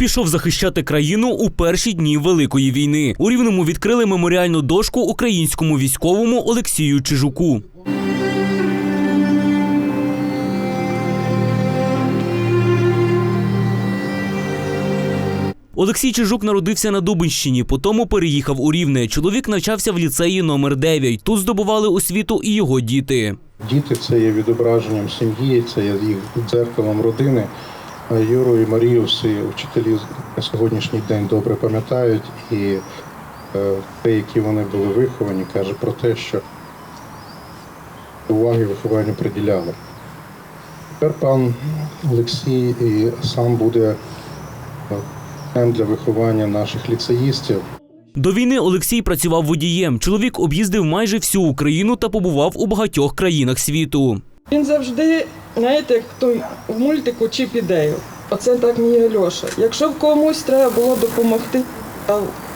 пішов захищати країну у перші дні Великої війни. У Рівному відкрили меморіальну дошку українському військовому Олексію Чижуку. Олексій Чижук народився на Дубинщині, потім переїхав у Рівне. Чоловік навчався в ліцеї номер 9 Тут здобували освіту і його діти. Діти це є відображенням сім'ї, це є їх дзеркалом родини. Юру і Марію всі вчителі на сьогоднішній день добре пам'ятають, і е, те, які вони були виховані, каже про те, що уваги вихованню приділяли. Тепер пан Олексій і сам буде е, для виховання наших ліцеїстів. До війни Олексій працював водієм. Чоловік об'їздив майже всю Україну та побував у багатьох країнах світу. Він завжди, знаєте, хто в мультику Чіп і Дейл. Оце так мій Альоша. Якщо б комусь треба було допомогти,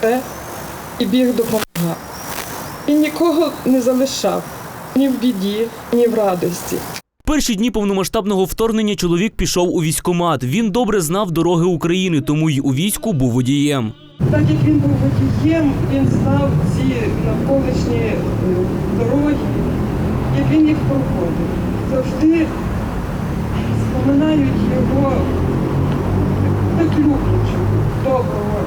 те і біг допомагав. Він нікого не залишав ні в біді, ні в радості. Перші дні повномасштабного вторгнення чоловік пішов у військкомат. Він добре знав дороги України, тому й у війську був водієм. Так як він був водієм, він знав ці навколишні е, дороги, як він їх проходив. Завжди споминають його люблячого, доброго.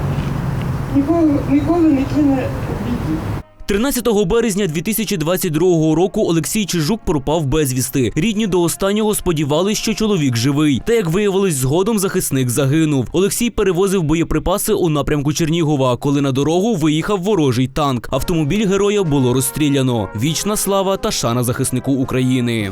Ніколи, ніколи не кине у біді. 13 березня 2022 року Олексій Чижук пропав безвісти. Рідні до останнього сподівались, що чоловік живий. Та як виявилось, згодом захисник загинув. Олексій перевозив боєприпаси у напрямку Чернігова, коли на дорогу виїхав ворожий танк. Автомобіль героя було розстріляно. Вічна слава та шана захиснику України.